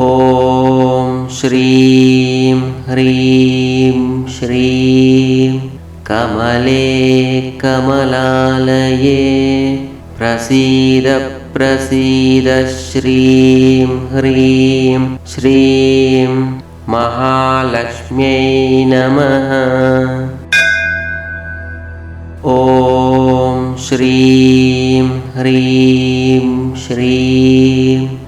ॐ श्रीं ह्रीं श्रीं कमले कमलालये प्रसीद प्रसीद श्रीं ह्रीं श्रीं महालक्ष्म्यै नमः ॐ श्रीं ह्रीं श्रीं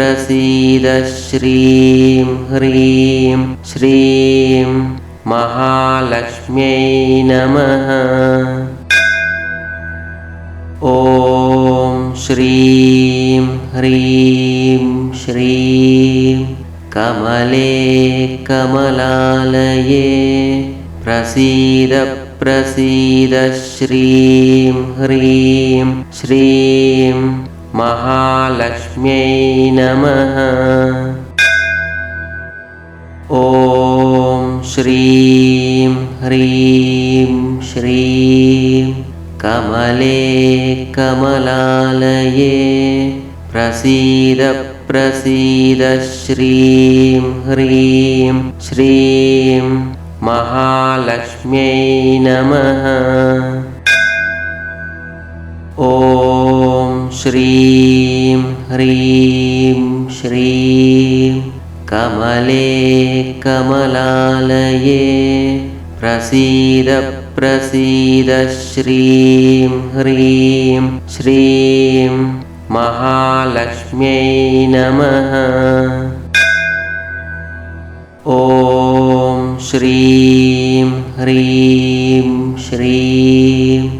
प्रसीद श्रीं ह्रीं श्रीं महालक्ष्म्यै नमः। ॐ श्रीं ह्रीं श्रीं कमले कमलालये प्रसीद प्रसीद श्रीं ह्रीं श्रीं महालक्ष्म्यै नमः। ॐ श्रीं ह्रीं श्रीं कमले कमलालये प्रसीद प्रसीद श्रीं ह्रीं श्रीं महालक्ष्म्यै नमः। ॐ श्रीं ह्रीं श्रीं। कमले कमलालये प्रसीद प्रसीद श्रीं ह्रीं श्रीं। महालक्ष्म्यै नमः। ॐ श्रीं ह्रीं श्रीं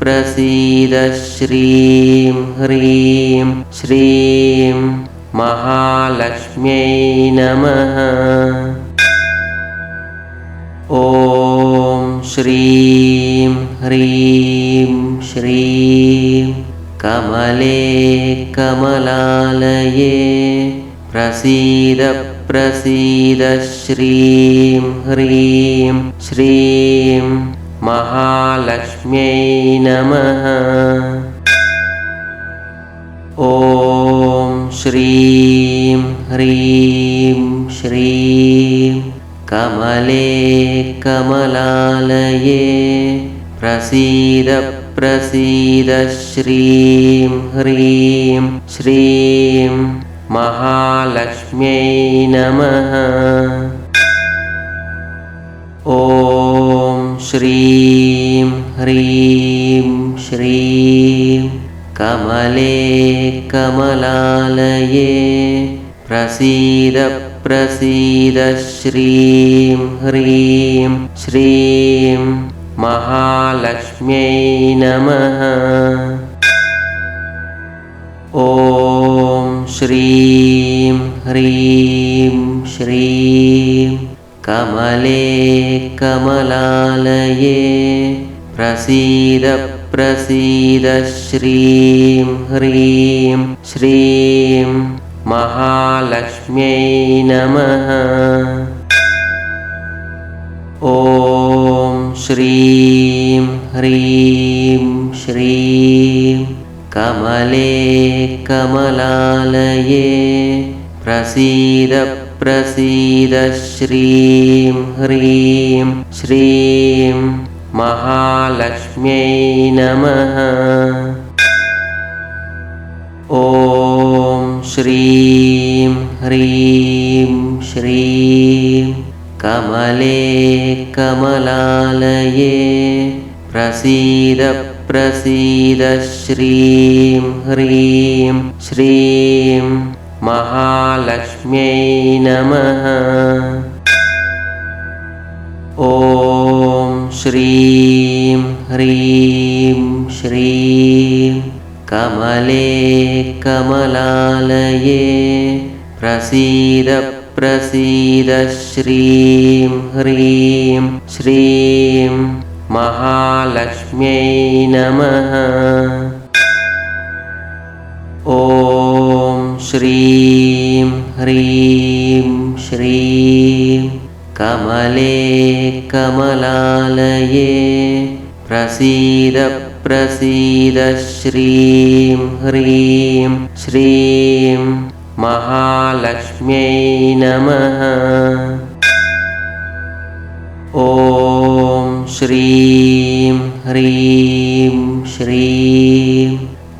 प्रसीद श्रीं ह्रीं श्रीं महालक्ष्म्यै नमः। ॐ श्रीं ह्रीं श्रीं कमले कमलालये प्रसीद प्रसीद श्रीं ह्रीं श्रीं महालक्ष्म्यै नमः। ॐ श्रीं ह्रीं श्रीं कमले कमलालये प्रसीद प्रसीद श्रीं ह्रीं श्रीं महालक्ष्म्यै नमः। ॐ श्रीं ह्रीं श्रीं। कमले कमलालये प्रसीद प्रसीद श्रीं ह्रीं श्रीं। महालक्ष्म्यै नमः। ॐ श्रीं ह्रीं श्रीं कमले कमलालये प्रसीद प्रसीद श्रीं ह्रीं श्रीं महालक्ष्म्यै नमः। ॐ श्रीं ह्रीं श्रीं कमले कमलालये प्रसीद प्रसीद श्रीं ह्रीं श्रीं महालक्ष्म्यै नमः। ॐ श्रीं ह्रीं श्रीं कमले कमलालये प्रसीद प्रसीद श्रीं ह्रीं श्रीं महालक्ष्म्यै नमः। ॐ श्रीं ह्रीं श्रीं कमले कमलालये प्रसीद प्रसीद श्रीं ह्रीं श्रीं महालक्ष्म्यै नमः। ॐ श्रीं ह्रीं श्रीं। कमले कमलालये प्रसीद प्रसीद श्रीं ह्रीं श्रीं। महालक्ष्म्यै नमः। ॐ श्रीं ह्रीं श्रीं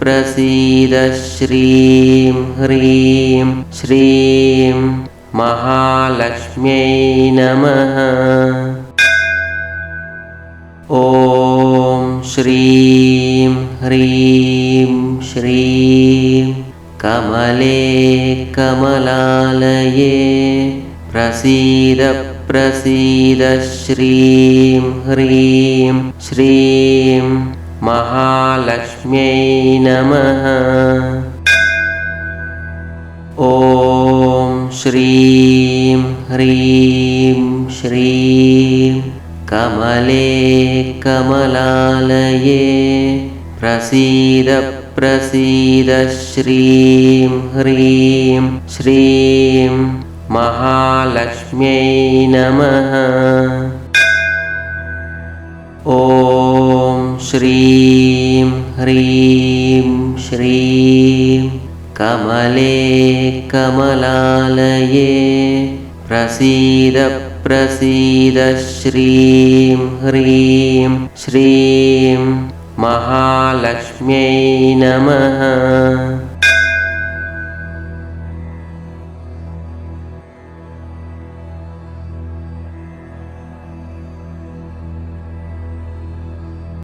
प्रसीद श्रीं ह्रीं श्रीं महालक्ष्म्यै नमः। ॐ श्रीं ह्रीं श्रीं कमले कमलालये प्रसीद प्रसीद श्रीं ह्रीं श्रीं महालक्ष्म्यै नमः। ॐ श्रीं ह्रीं श्रीं कमले कमलालये प्रसीद प्रसीद श्रीं ह्रीं श्रीं महालक्ष्म्यै नमः ॐ श्रीं ह्रीं श्रीं कमले कमलालये प्रसीद प्रसीद श्रीं ह्रीं श्रीं महालक्ष्म्यै नमः